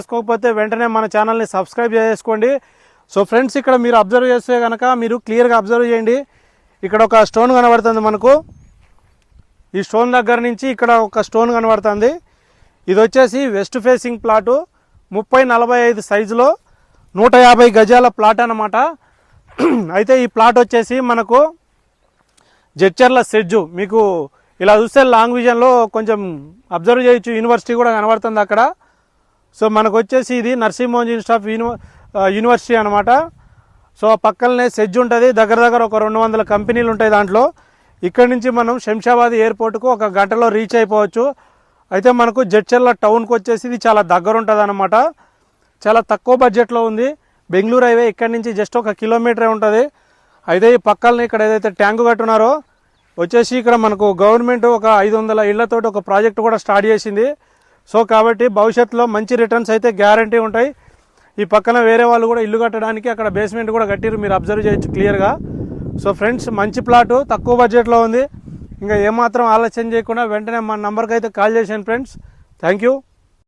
చేసుకోకపోతే వెంటనే మన ఛానల్ని సబ్స్క్రైబ్ చేసుకోండి. సో ఫ్రెండ్స్ ఇక్కడ మీరు అబ్జర్వ్ చేస్తే కనుక మీరు క్లియర్గా అబ్జర్వ్ చేయండి. ఇక్కడ ఒక స్టోన్ కనబడుతుంది మనకు. ఈ స్టోన్ దగ్గర నుంచి ఇక్కడ ఒక స్టోన్ కనబడుతుంది. ఇది వచ్చేసి వెస్ట్ ఫేసింగ్ ప్లాటు. ముప్పై నలభై ఐదు సైజులో నూట యాభై గజాల ప్లాట్ అన్నమాట. అయితే ఈ ప్లాట్ వచ్చేసి మనకు జడ్చర్ల సెడ్జు. మీకు ఇలా చూస్తే లాంగ్ విజన్లో కొంచెం అబ్జర్వ్ చేయొచ్చు. యూనివర్సిటీ కూడా కనబడుతుంది అక్కడ. సో మనకు వచ్చేసి ఇది నర్సింహోన్ ఇన్స్టిట్యూట్ ఆఫ్ యూనివ యూనివర్సిటీ అనమాట సో పక్కనే సెజ్ ఉంటుంది. దగ్గర దగ్గర ఒక రెండు వందల కంపెనీలు ఉంటాయి దాంట్లో. ఇక్కడ నుంచి మనం శంషాబాద్ ఎయిర్పోర్ట్కు ఒక గంటలో రీచ్ అయిపోవచ్చు. అయితే మనకు జడ్చర్ల టౌన్కి వచ్చేసి ఇది చాలా దగ్గర ఉంటుంది అనమాట చాలా తక్కువ బడ్జెట్లో ఉంది. బెంగళూరు హైవే ఇక్కడి నుంచి జస్ట్ ఒక కిలోమీటరే ఉంటుంది. అయితే ఈ పక్కన ఇక్కడ ఏదైతే ట్యాంకు కట్టున్నారో వచ్చేసి ఇక్కడ మనకు గవర్నమెంట్ ఒక ఐదు వందల ఇళ్ళతోటి ఒక ప్రాజెక్ట్ కూడా స్టార్ట్ చేసింది. సో కాబట్టి భవిష్యత్తులో మంచి రిటర్న్స్ అయితే గ్యారంటీ ఉంటాయి. ఈ పక్కన వేరే వాళ్ళు కూడా ఇల్లు కట్టడానికి అక్కడ బేస్మెంట్ కూడా కట్టిరు మీరు అబ్జర్వ్ చేయొచ్చు క్లియర్గా సో ఫ్రెండ్స్ మంచి ప్లాటు తక్కువ బడ్జెట్లో ఉంది. ఇంకా ఏమాత్రం ఆలస్యం చేయకుండా వెంటనే మా నంబర్కి అయితే కాల్ చేశాను ఫ్రెండ్స్ థ్యాంక్ యూ